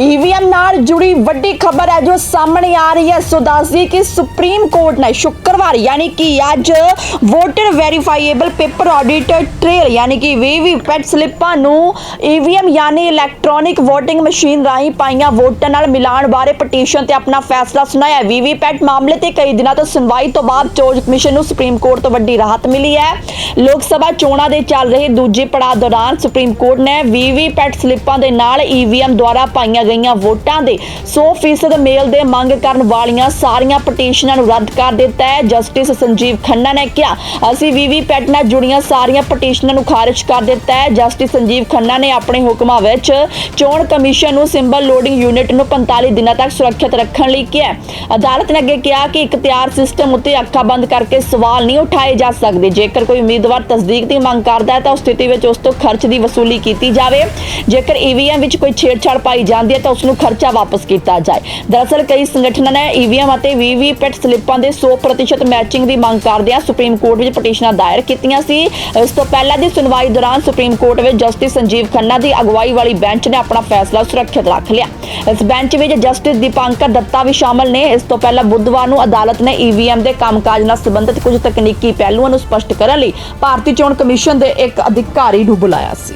EVM ਨਾਲ ਜੁੜੀ ਵੱਡੀ ਖਬਰ ਹੈ ਜੋ ਸਾਹਮਣੇ ਆ ਰਹੀ ਹੈ। ਸੋ ਦੱਸਦੀ ਕਿ ਸੁਪਰੀਮ ਕੋਰਟ ਨੇ ਸ਼ੁੱਕਰਵਾਰ, ਯਾਨੀ ਕਿ ਅੱਜ voter verifiable paper audit trail, ਯਾਨੀ ਕਿ ਵੀਵੀਪੈਟ ਸਲਿੱਪਾਂ ਨੂੰ ਈਵੀਐਮ, ਯਾਨੀ ਇਲੈਕਟ੍ਰੋਨਿਕ VOTING ਮਸ਼ੀਨ ਰਾਹੀਂ ਪਾਈਆਂ ਵੋਟਾਂ ਨਾਲ ਮਿਲਾਣ ਬਾਰੇ ਪਟੀਸ਼ਨ ਤੇ ਆਪਣਾ ਫੈਸਲਾ ਸੁਣਾਇਆ ਵੀਵੀਪੈਟ ਮਾਮਲੇ ਤੇ ਕਈ ਦਿਨਾਂ ਤੋਂ ਸੁਣਵਾਈ ਤੋਂ ਬਾਅਦ ਚੋਣ ਕਮਿਸ਼ਨ ਨੂੰ ਸੁਪਰੀਮ ਕੋਰਟ ਤੋਂ ਵੱਡੀ ਰਾਹਤ ਮਿਲੀ ਹੈ। ਲੋਕ ਸਭਾ ਚੋਣਾਂ ਦੇ ਚੱਲ ਰਹੇ ਦੂਜੇ ਪੜਾਅ ਦੌਰਾਨ ਸੁਪਰੀਮ ਕੋਰਟ ਨੇ ਵੀਵੀਪੈਟ ਸਲਿੱਪਾਂ ਦੇ ਨਾਲ ਈਵੀਐਮ ਦੁਆਰਾ ਪਾਈਆਂ ਗਈਆਂ ਵੋਟਾਂ ਦੇ। 100% ਮੇਲ ਦੇ ਮੰਗ ਕਰਨ ਵਾਲੀਆਂ ਸਾਰੀਆਂ ਪਟੀਸ਼ਨਾਂ ਨੂੰ ਰੱਦ ਕਰ ਦਿੱਤਾ ਹੈ। ਜਸਟਿਸ ਸੰਜੀਵ ਖੰਨਾ ਨੇ ਕਿਹਾ, ਅਸੀਂ ਵੀਵੀਪੈਟ ਨਾਲ ਜੁੜੀਆਂ ਸਾਰੀਆਂ ਪਟੀਸ਼ਨਾਂ ਨੂੰ ਖਾਰਜ ਕਰ ਦਿੱਤਾ ਹੈ। ਜਸਟਿਸ ਸੰਜੀਵ ਖੰਨਾ ਨੇ ਆਪਣੇ ਹੁਕਮਾਂ ਵਿੱਚ ਚੋਣ ਕਮਿਸ਼ਨ ਨੂੰ ਸਿੰਬਲ ਲੋਡਿੰਗ ਯੂਨਿਟ ਨੂੰ 45 ਦਿਨਾਂ ਤੱਕ ਸੁਰੱਖਿਅਤ ਰੱਖਣ ਲਈ ਕਿਹਾ ਅਦਾਲਤ ਨੇ ਅੱਗੇ ਕਿਹਾ ਕਿ ਇਖਤਿਆਰ ਸਿਸਟਮ ਉੱਤੇ ਅੱਖਾਂ ਬੰਦ ਕਰਕੇ ਸਵਾਲ ਨਹੀਂ ਉਠਾਏ ਜਾ ਸਕਦੇ। ਜੇਕਰ ਕੋਈ ਉਮੀਦਵਾਰ ਤਸਦੀਕ ਦੀ ਮੰਗ ਕਰਦਾ ਹੈ, ਤਾਂ ਉਸ ਸਥਿਤੀ ਵਿੱਚ ਉਸ ਤੋਂ ਖਰਚ ਦੀ ਵਸੂਲੀ ਕੀਤੀ ਜਾਵੇ। ਜੇਕਰ ਈਵੀਐਮ ਵਿੱਚ ਕੋਈ ਛੇੜਛਾੜ ਪਾਈ ਜਾਂਦੀ ਹੈ ਤਾਂ ਉਸ ਨੂੰ ਖਰਚਾ ਵਾਪਸ ਕੀਤਾ ਜਾਏ। ਦਰਅਸਲ ਕਈ ਸੰਗਠਨਾਂ ਨੇ ਈਵੀਐਮ ਅਤੇ ਵੀਵੀਪੈਟ ਸਲਿੱਪਾਂ ਦੇ 100% ਮੈਚਿੰਗ ਦੀ ਮੰਗ ਕਰਦਿਆਂ ਸੁਪਰੀਮ ਕੋਰਟ ਵਿੱਚ ਪਟੀਸ਼ਨਾਂ ਦਾਇਰ ਕੀਤੀਆਂ ਸੀ। ਇਸ ਤੋਂ ਪਹਿਲਾਂ ਦੀ ਸੁਣਵਾਈ ਦੌਰਾਨ ਸੁਪਰੀਮ ਕੋਰਟ ਵਿੱਚ ਜਸਟਿਸ ਸੰਜੀਵ ਖੰਨਾ ਦੀ ਅਗਵਾਈ ਵਾਲੀ ਬੈਂਚ ਨੇ ਆਪਣਾ ਫੈਸਲਾ ਸੁਰੱਖਿਅਤ ਰੱਖ ਲਿਆ। ਇਸ ਬੈਂਚ ਵਿੱਚ ਜਸਟਿਸ ਦੀਪਾਂਕਰ ਦੱਤਾ ਵੀ ਸ਼ਾਮਲ ਨੇ। ਇਸ ਤੋਂ ਪਹਿਲਾਂ ਬੁੱਧਵਾਰ ਨੂੰ ਅਦਾਲਤ ਨੇ ਈਵੀਐਮ ਦੇ ਕੰਮਕਾਜ ਨਾਲ ਸੰਬੰਧਿਤ ਕੁਝ ਤਕਨੀਕੀ ਪਹਿਲੂਆਂ ਨੂੰ ਸਪਸ਼ਟ ਕਰਨ ਲਈ ਭਾਰਤੀ ਚੋਣ ਕਮਿਸ਼ਨ ਦੇ ਇੱਕ ਅਧਿਕਾਰੀ ਨੂੰ ਬੁਲਾਇਆ ਸੀ।